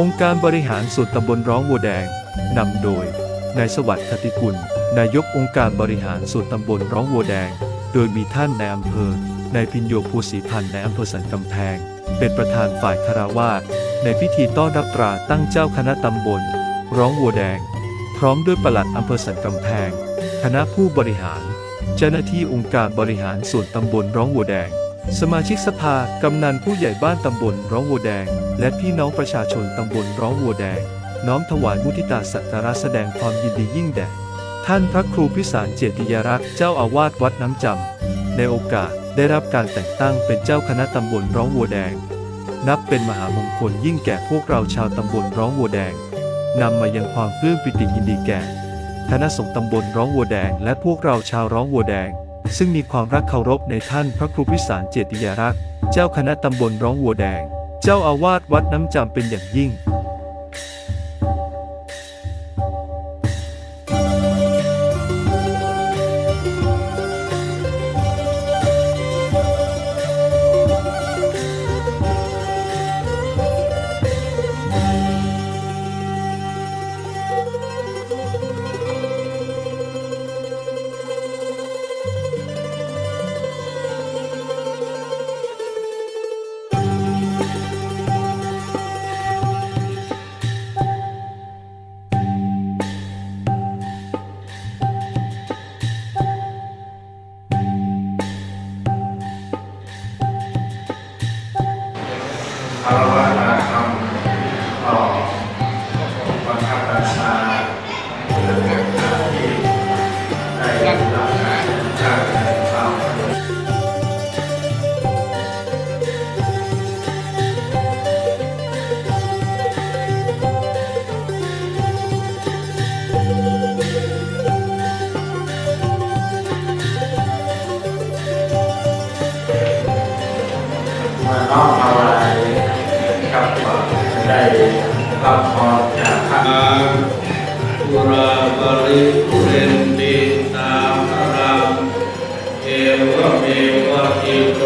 องค์การบริหารส่วนตำบลร้องวัวแดง นำโดย นายสวัสดิ์คติกุล นายกองค์การบริหารส่วนตำบลร้องวัวแดง โดยมีท่านนายอำเภอนายพินโยภูศรีพันธ์ในายอำเภอสันกำแพง เป็นประธานฝ่ายคาราวาสในพิธีต้อนรับตราตั้งเจ้าคณะตำบล ร้องวัวแดง พร้อมด้วยปลัดอำเภอสันกำแพง คณะผู้บริหาร เจ้าหน้าที่องค์การบริหารส่วนตำบลร้องวัวแดง สมาชิกสภากำนันผู้ใหญ่บ้านตำบลร้องวัวแดง และพี่น้องประชาชนตำบลร้องวัวแดง น้อมถวายมุทิตาสักการะแสดงความยินดียิ่งแด่ท่านพระครูพิสารเจติยรักษ์เจ้าอาวาสวัดน้ำจำในโอกาสได้รับการแต่งตั้งเป็นเจ้าคณะตำบลร้องวัวแดง นับเป็นมหามงคลยิ่งแก่พวกเราชาวตำบลร้องวัวแดงนำมายังความปลื้มปิติยินดีแก่คณะสงฆ์ตำบลร้องวัวแดง และพวกเราชาวร้องวัวแดง ซึ่งมีความรักเคารพในท่านพระครูพิสารเจติยารักษ์ เจ้าคณะตำบลร้องวัวแดง เจ้าอาวาสวัดน้ำจำเป็นอย่างยิ่ง คารวะธรรมต่อบังคับบัญชาเรื่องการที่ได้รับการจ้างทำมาน้อมเอาอะไรกับ ได้รับพรจากพระอาปุราปริปุเรนติตามรังเอวเมวะอิโต